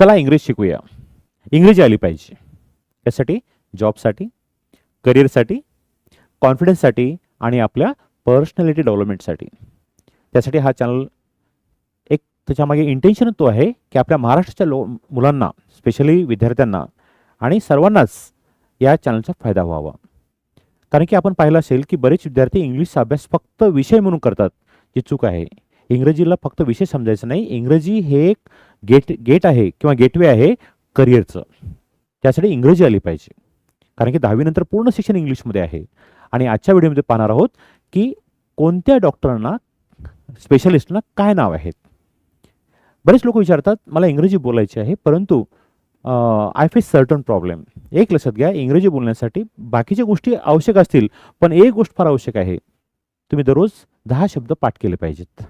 चला इंग्रजी शिकूया. इंग्रजी आली पाहिजे. त्यासाठी जॉबसाठी करिअरसाठी कॉन्फिडन्ससाठी आणि आपल्या पर्सनॅलिटी डेव्हलपमेंटसाठी. त्यासाठी हा चॅनल एक त्याच्यामागे इंटेन्शन तो आहे की आपल्या महाराष्ट्राच्या लो मुलांना स्पेशली विद्यार्थ्यांना आणि सर्वांनाच या चॅनलचा फायदा व्हावा. कारण की आपण पाहिलं असेल की बरेच विद्यार्थी इंग्लिशचा अभ्यास फक्त विषय म्हणून करतात जी चूक आहे. इंग्रजीला फक्त विषय समजायचं नाही. इंग्रजी हे एक गेट गेट आहे किंवा गेटवे आहे करिअरचं. त्यासाठी इंग्रजी आली पाहिजे. कारण की दहावीनंतर पूर्ण शिक्षण इंग्लिशमध्ये आहे. आणि आजच्या व्हिडिओमध्ये पाहणार आहोत की कोणत्या डॉक्टरांना स्पेशलिस्टना काय नाव आहेत. बरेच लोक विचारतात मला इंग्रजी बोलायची आहे परंतु आय फेस सर्टन प्रॉब्लेम एक लक्षात घ्या इंग्रजी बोलण्यासाठी बाकीच्या गोष्टी आवश्यक असतील पण एक गोष्ट फार आवश्यक आहे. तुम्ही दररोज दहा शब्द पाठ केले पाहिजेत.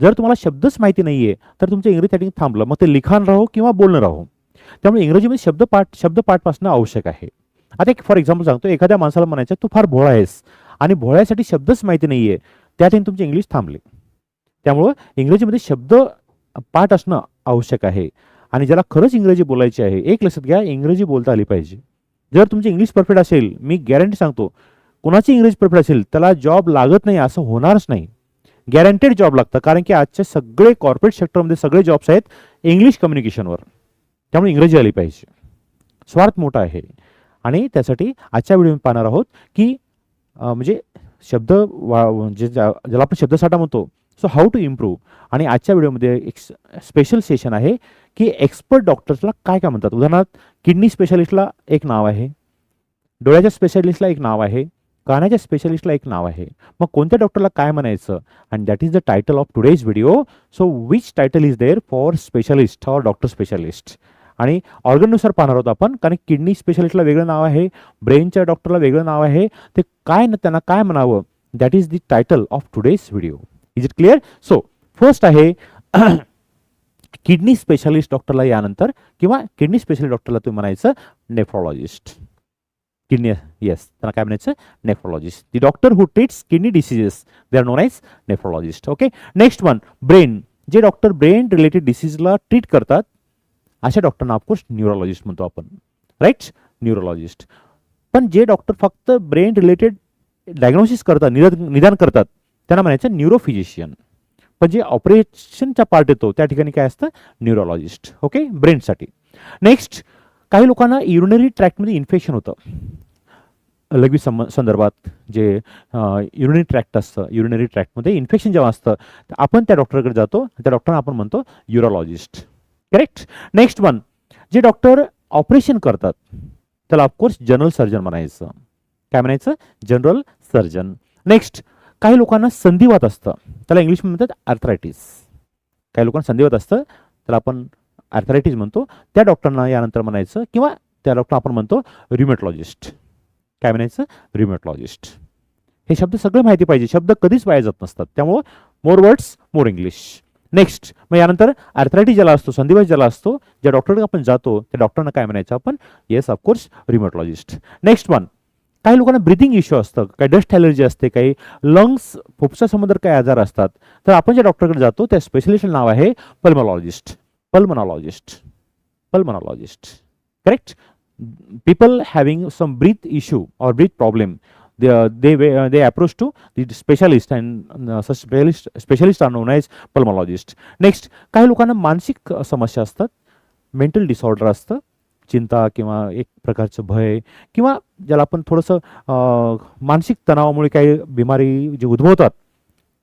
जर तुम्हाला शब्दच माहिती नाही आहे तर तुमचं इंग्रजी टायपिंग थांबलं. मग ते लिखाण राहो किंवा बोलणं राहो. त्यामुळे इंग्रजीमध्ये शब्दपाठ शब्दपाठ पाठपासणं आवश्यक आहे. आता एक फॉर एक्झाम्पल सांगतो. एखाद्या माणसाला म्हणायचं तू फार भोळा आहेस. आणि भोळ्यासाठी शब्दच माहिती नाही आहे त्या ठिकाणी तुमचे इंग्लिश थांबले. त्यामुळं इंग्रजीमध्ये शब्द पाठ असणं आवश्यक आहे. आणि ज्याला खरंच इंग्रजी बोलायची आहे एक लक्षात घ्या इंग्रजी बोलता आली पाहिजे. जर तुमची इंग्लिश परफेक्ट असेल मी गॅरंटी सांगतो कोणाची इंग्रजी परफेक्ट असेल त्याला जॉब लागत नाही असं होणारच नाही. गॅरंटेड जॉब लागतं कारण की आजचे सगळे कॉर्पोरेट सेक्टरमध्ये सगळे जॉब्स आहेत इंग्लिश कम्युनिकेशनवर त्यामुळे इंग्रजी आली पाहिजे. स्वार्थ मोठा आहे. आणि त्यासाठी आजच्या व्हिडिओ पाहणार आहोत की म्हणजे शब्द वा म्हणजे ज्या- ज्याला आपण शब्दसाठा म्हणतो सो हाऊ टू इम्प्रूव्ह आणि आजच्या व्हिडिओमध्ये एक स्पेशल सेशन आहे की एक्सपर्ट डॉक्टर्सला काय काय म्हणतात. उदाहरणार्थ किडनी स्पेशालिस्टला एक नाव आहे. डोळ्याच्या स्पेशालिस्टला एक नाव आहे. कानाच्या स्पेशालिस्टला एक नाव आहे. मग कोणत्या डॉक्टरला काय म्हणायचं? And that is the title of today's video so which title is there for specialist for doctor specialist आणि ऑर्गननुसार पाहणार आहोत आपण कारण किडनी स्पेशालिस्टला वेगळं नाव आहे ब्रेनच्या डॉक्टरला वेगळं नाव आहे. ते काय ना त्यांना काय म्हणावं? That is the title of today's video is it clear so first आहे किडनी स्पेशालिस्ट डॉक्टरला यानंतर किंवा किडनी स्पेशलिस्ट डॉक्टरला तुम्ही म्हणायचं नेफ्रॉलॉजिस्ट किडनी येस त्यांना काय म्हणायचं nephrologist the doctor who treats kidney diseases they are known as nephrologist okay next one brain जे डॉक्टर ब्रेन रिलेटेड डिसीजला ट्रीट करतात अशा डॉक्टरना ऑफकोर्स न्यूरोलॉजिस्ट म्हणतो आपण. राईट न्यूरोलॉजिस्ट पण जे डॉक्टर फक्त ब्रेन रिलेटेड डायग्नोसिस करतात निदान निदान करतात त्यांना म्हणायचं न्यूरोफिजिशियन पण जे ऑपरेशनचा पार्ट येतो त्या ठिकाणी काय असतं? न्यूरोलॉजिस्ट ओके ब्रेनसाठी नेक्स्ट काही लोकांना युरिनरी ट्रॅक्टमध्ये इन्फेक्शन होतं. लघवी सं संदर्भात जे युरिनरी ट्रॅक्ट असतं युरिनरी ट्रॅक्टमध्ये इन्फेक्शन जेव्हा असतं तर आपण त्या डॉक्टरकडे जातो त्या डॉक्टरना आपण म्हणतो युरोलॉजिस्ट करेक्ट नेक्स्ट वन जे डॉक्टर ऑपरेशन करतात त्याला ऑफकोर्स जनरल सर्जन म्हणायचं. काय म्हणायचं? जनरल सर्जन नेक्स्ट काही लोकांना संधिवात असतं. त्याला इंग्लिशमध्ये म्हणतात आर्थरायटिस काही लोकांना संधिवात असतं त्याला आपण आर्थरायटीज म्हणतो त्या डॉक्टरना यानंतर म्हणायचं किंवा त्या डॉक्टर आपण म्हणतो रिमेटॉलॉजिस्ट काय म्हणायचं? रिमेटॉलॉजिस्ट हे शब्द सगळे माहिती पाहिजे. शब्द कधीच वाया जात नसतात. त्यामुळं more words more English next मग यानंतर आर्थरायटिस ज्याला असतो संधिवास ज्याला असतो ज्या डॉक्टरकडे आपण जातो त्या डॉक्टरना काय म्हणायचं आपण? Yes of course rheumatologist next one काही लोकांना ब्रिथिंग इश्यू असतं काही डस्ट ॲलर्जी असते काही लंग्स फुफ्सा संबंधित काही आजार असतात तर आपण ज्या डॉक्टरकडे जातो त्या स्पेशलिस्ट नाव आहे पल्मोलॉजिस्ट pulmonologist pulmonologist correct people having some breath issue or breath problem they uh, they uh, they approach to the specialist and uh, such specialist specialist are known as pulmonologist next काही लोकांना मानसिक समस्या असतात mental disorder असतं चिंता किंवा एक प्रकारचं भय किंवा ज्याला आपण थोडंसं मानसिक तणावामुळे काही बिमारी जे उद्भवतात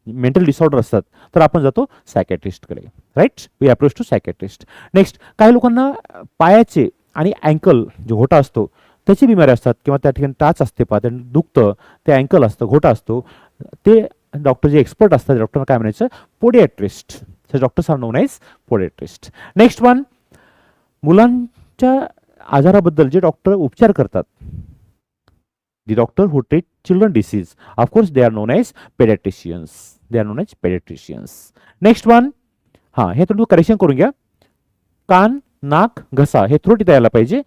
मेंटल डिसऑर्डर असतात तर आपण जातो सायकॅट्रिस्टकडे right we approach to psychiatrist next काही लोकांना पायाचे आणि अँकल जो घोटा असतो त्याची बिमारी असतात किंवा त्या ठिकाणी टाच असते पा त्यांना दुखतं ते अँकल असतं घोटा असतो ते डॉक्टर जे एक्सपर्ट असतात डॉक्टरना काय म्हणायचं? Podiatrist doctors are known as podiatrist next one मुलांच्या आजाराबद्दल जे डॉक्टर उपचार करतात the doctor treat treat children of of course they are known as pediatricians. They are known as pediatricians. Next one हां हे थोडं करेक्शन करून घ्या. कान नाक घसा हे थ्रोट इथं यायला पाहिजे.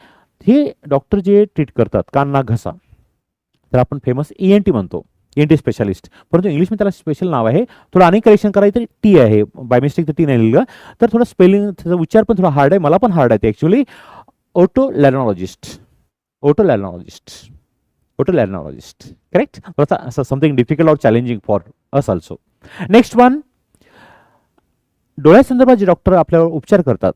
हे डॉक्टर जे ट्रीट करतात कान नाक घसा. तर आपण फेमस ई एन टी म्हणतो. एन टी स्पेशालिस्ट परंतु इंग्लिशमध्ये त्याला स्पेशल नाव आहे. थोडं अनेक करेक्शन करायचं टी आहे. बाय मिस्टेक तर टी नाही लिहिलं. तर थोडं स्पेलिंग त्याचा उच्चार पण थोडा हार्ड आहे. मला पण हार्ड आहे ते actually otolaryngologist otolaryngologist otolaryngologist correct थोडासा असं something difficult or challenging for us also next one डोळ्यासंदर्भात जे डॉक्टर आपल्यावर उपचार करतात.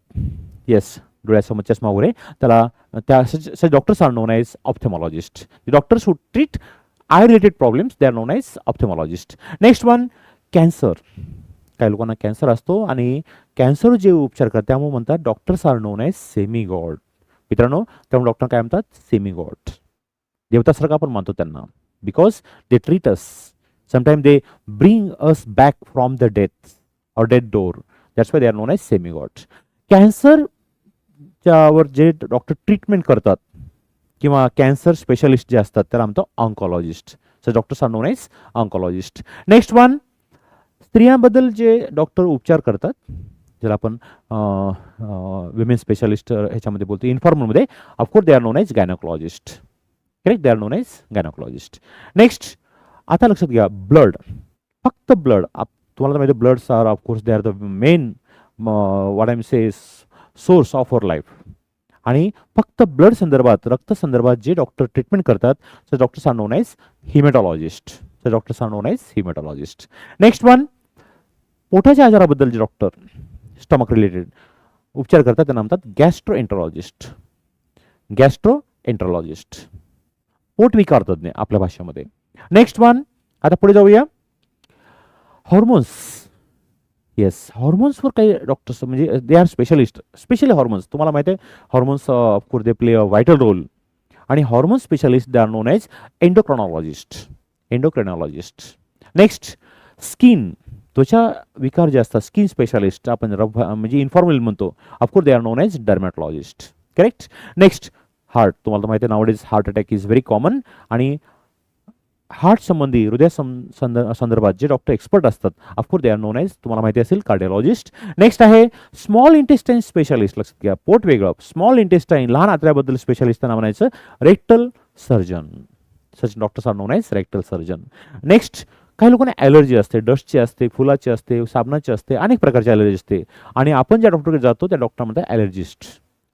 येस डोळ्यासमोर चष्मा वगैरे त्याला त्या such doctors are known as ophthalmologist doctors who treat eye related problems they are known as ophthalmologist next one cancer काही लोकांना कॅन्सर असतो आणि कॅन्सर जे उपचार करतात त्यामुळे म्हणतात doctors are known as semi god मित्रांनो त्यामुळे डॉक्टर काय म्हणतात? सेमी गॉड देवतासारखं आपण मानतो त्यांना. Because they treat us sometime they bring us back from the death or death door that's why they are known as semi god कॅन्सरच्यावर जे doctor treatment करतात किंवा कॅन्सर स्पेशलिस्ट जे असतात त्याला म्हणतो oncologist so doctors are known as oncologist next one स्त्रियांबद्दल जे doctor उपचार करतात ज्याला आपण विमेन स्पेशालिस्ट ह्याच्यामध्ये बोलतो इन्फॉर्मलमध्ये of course they are known as gynaecologist correct they are known as gynaecologist next आता लक्षात घ्या ब्लड फक्त ब्लड तुम्हाला तर माहिती bloods are of course they are the main what I say source of our life आणि फक्त blood संदर्भात रक्त संदर्भात जे डॉक्टर ट्रीटमेंट करतात तर doctors are known as haematologist तर doctors are known as haematologist next one पोटाच्या आजाराबद्दल जे डॉक्टर स्टमक रिलेटेड उपचार करतात त्यांना म्हणतात गॅस्ट्रो एंट्रोलॉजिस्ट गॅस्ट्रो एंट्रोलॉजिस्ट पोट विकार तज्ञ आपल्या भाषेमध्ये. नेक्स्ट वन आता पुढे जाऊया. हॉर्मोन्स येस हॉर्मोन्सवर काही डॉक्टर्स म्हणजे they are specialist specially hormones तुम्हाला माहिती आहे hormones of course they play a vital role आणि hormone specialist they are known as endocrinologist endocrinologist next skin त्वचा विकार जे असतात स्किन स्पेशालिस्ट आपण रफ म्हणजे इन्फॉर्मल म्हणतो. Of course they are known as dermatologist correct next heart तुम्हाला तर माहिती आहे nowadays heart attack is very common आणि हार्ट संबंधी हृदय संदर्भात जे डॉक्टर एक्सपर्ट असतात of course they are known as तुम्हाला माहिती असेल कार्डिओलॉजिस्ट नेक्स्ट आहे स्मॉल इंटेस्टाईन स्पेशालिस्ट लक्षात घ्या पोट वेगळं. स्मॉल इंटेस्टाईन लहान आत्र्याबद्दल स्पेशालिस्ट नाव म्हणायचं. Rectal surgeon surgeon doctors are known as rectal surgeon next काही लोकांना ॲलर्जी असते डस्टची असते फुलाची असते साबणाची असते अनेक प्रकारची ॲलर्जी असते. आणि आपण ज्या डॉक्टरकडे जातो त्या डॉक्टर म्हणतात allergist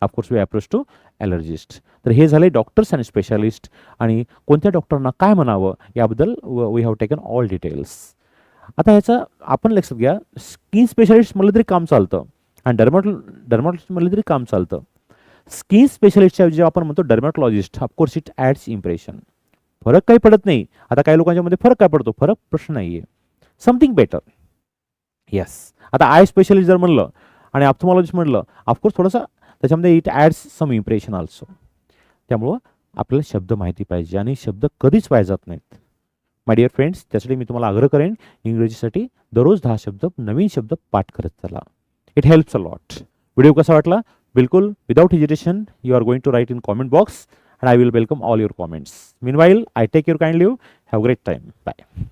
of course we approach to allergist तर हे झाले डॉक्टर्स अँड स्पेशालिस्ट आणि कोणत्या डॉक्टरना काय म्हणावं याबद्दल we have taken all details आता ह्याचं आपण लक्षात घ्या स्किन स्पेशालिस्ट म्हणलं तरी काम चालतं. आणि डर्मॅटो डर्मॅटॉलॉजिस्ट म्हणलं तरी काम चालतं. स्किन स्पेशालिस्टच्या जेव्हा आपण म्हणतो dermatologist of course it adds impression फरक काही पडत नाही. आता काही लोकांच्या मध्ये फरक काय पडतो? फरक प्रश्न नाही आहे समथिंग बेटर येस आता आय स्पेशलिस्ट जर म्हणलं आणि ऑप्थोमॉलॉजिस्ट म्हणलं ऑफकोर्स थोडासा त्याच्यामध्ये it adds some impression also त्यामुळं आपल्याला शब्द माहिती पाहिजे आणि शब्द कधीच पाहिजे जात नाहीत. माय डिअर फ्रेंड्स त्यासाठी मी तुम्हाला आग्रह करेन इंग्रजीसाठी दररोज दहा शब्द नवीन शब्द पाठ करत चला. It helps a lot video कसा वाटला? बिलकुल without hesitation you are going to write in comment box and I will welcome all your comments meanwhile I take your kind leave have great time bye